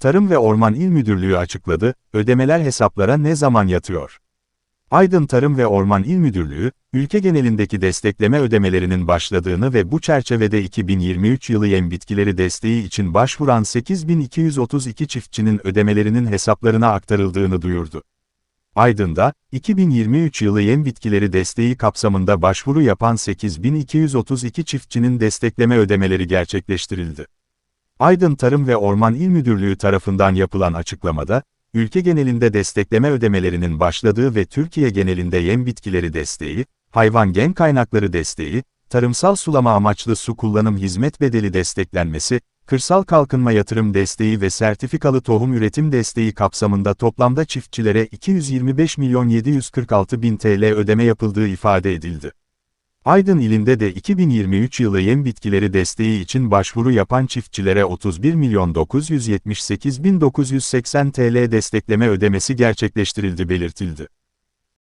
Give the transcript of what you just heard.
Tarım ve Orman İl Müdürlüğü açıkladı, ödemeler hesaplara ne zaman yatıyor? Aydın Tarım ve Orman İl Müdürlüğü, ülke genelindeki destekleme ödemelerinin başladığını ve bu çerçevede 2023 yılı yem bitkileri desteği için başvuran 8232 çiftçinin ödemelerinin hesaplarına aktarıldığını duyurdu. Aydın'da, 2023 yılı yem bitkileri desteği kapsamında başvuru yapan 8232 çiftçinin destekleme ödemeleri gerçekleştirildi. Aydın Tarım ve Orman İl Müdürlüğü tarafından yapılan açıklamada, ülke genelinde destekleme ödemelerinin başladığı ve Türkiye genelinde yem bitkileri desteği, hayvan gen kaynakları desteği, tarımsal sulama amaçlı su kullanım hizmet bedeli desteklenmesi, kırsal kalkınma yatırım desteği ve sertifikalı tohum üretim desteği kapsamında toplamda çiftçilere 225 milyon 746 bin TL ödeme yapıldığı ifade edildi. Aydın ilinde de 2023 yılı yem bitkileri desteği için başvuru yapan çiftçilere 31 milyon 978 bin 980 TL destekleme ödemesi gerçekleştirildi belirtildi.